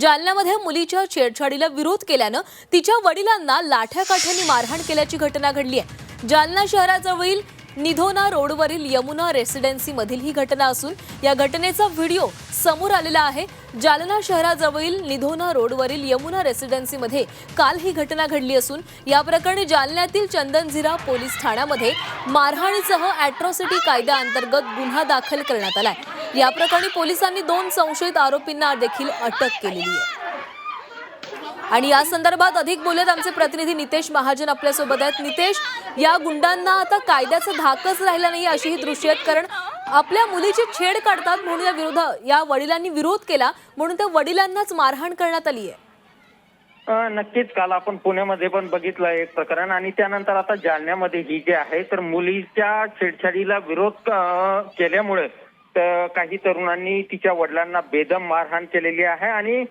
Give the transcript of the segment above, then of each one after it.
जालन्यामध्ये मुलीच्या छेडछाडीला विरोध केल्यानं तिच्या वडिलांना लाठ्याकाठ्यांनी मारहाण केल्याची घटना घडली आहे. जालना शहराजवळील निधोना रोडवरील यमुना रेसिडेन्सी मधील ही घटना असून या घटनेचा व्हिडिओ समोर आलेला आहे. जालना शहराजवळील निधोना रोडवरील यमुना रेसिडेन्सीमध्ये काल ही घटना घडली असून या प्रकरणी जालन्यातील चंदनझिरा पोलीस ठाण्यामध्ये मारहाणीसह अॅट्रॉसिटी कायद्याअंतर्गत गुन्हा दाखल करण्यात आला आहे. या प्रकरणी पोलिसांनी दोन संशयित आरोपींना देखील अटक केलेली आहे. आणि या संदर्भात अधिक बोलत आमचे प्रतिनिधी नितेश महाजन आपल्यासोबत आहेत. नितेश या गुंडांना आता कायद्याचा धाकच राहिला नाही अशी ही दृश्य आहेत. कारण आपल्या मुलीची छेड काढतात म्हणून या विरोध या वडिलांनी विरोध केला म्हणून त्या वडिलांनाच मारहाण करण्यात आली आहे. नक्कीच. काल आपण पुण्यामध्ये पण बघितलं एक प्रकरण आणि त्यानंतर आता जालन्यामध्ये ही जे आहे तर मुलीच्या छेडछाडीला विरोध केल्यामुळे तर काही तरुणांनी तिच्या वडिलांना बेदम मारहाण केलेली आहे आणि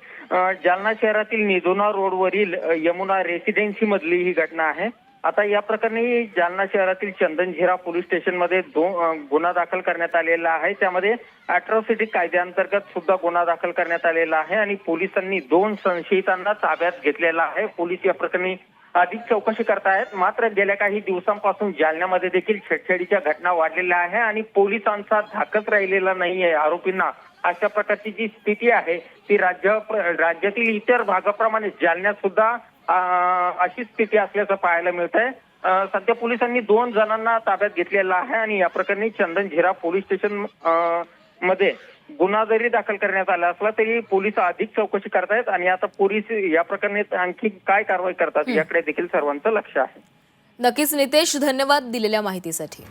जालना शहरातील निधोना रोडवरील यमुना रेसिडेन्सी मधली ही घटना आहे. आता या प्रकरणी जालना शहरातील चंदनझिरा पोलीस स्टेशनमध्ये दो गुन्हा दाखल करण्यात आलेला आहे. त्यामध्ये अॅट्रॉसिटी कायद्याअंतर्गत सुद्धा गुन्हा दाखल करण्यात आलेला आहे आणि पोलिसांनी दोन संशयितांना ताब्यात घेतलेला आहे. पोलीस या प्रकरणी अधिक चौकशी करतायत. मात्र गेल्या काही दिवसांपासून जालन्यामध्ये देखील छेडछेडीच्या घटना वाढलेल्या आहे आणि पोलिसांचा धाकच राहिलेला नाहीये आरोपींना. अशा प्रकारची जी स्थिती आहे ती राज्य राज्यातील इतर भागाप्रमाणे जालन्यात सुद्धा अशी स्थिती असल्याचं पाहायला मिळत आहे सध्या पोलिसांनी दोन जणांना ताब्यात घेतलेला आहे आणि या प्रकरणी चंदन झिरा पोलीस स्टेशनमध्ये गुन्हा जरी दाखल करण्यात आला असला तरी पोलीस अधिक चौकशी करतायत आणि आता पोलीस या प्रकरणी आणखी काय कारवाई करतात याकडे देखील सर्वांचं लक्ष आहे. नक्कीच नितेश धन्यवाद दिलेल्या माहितीसाठी.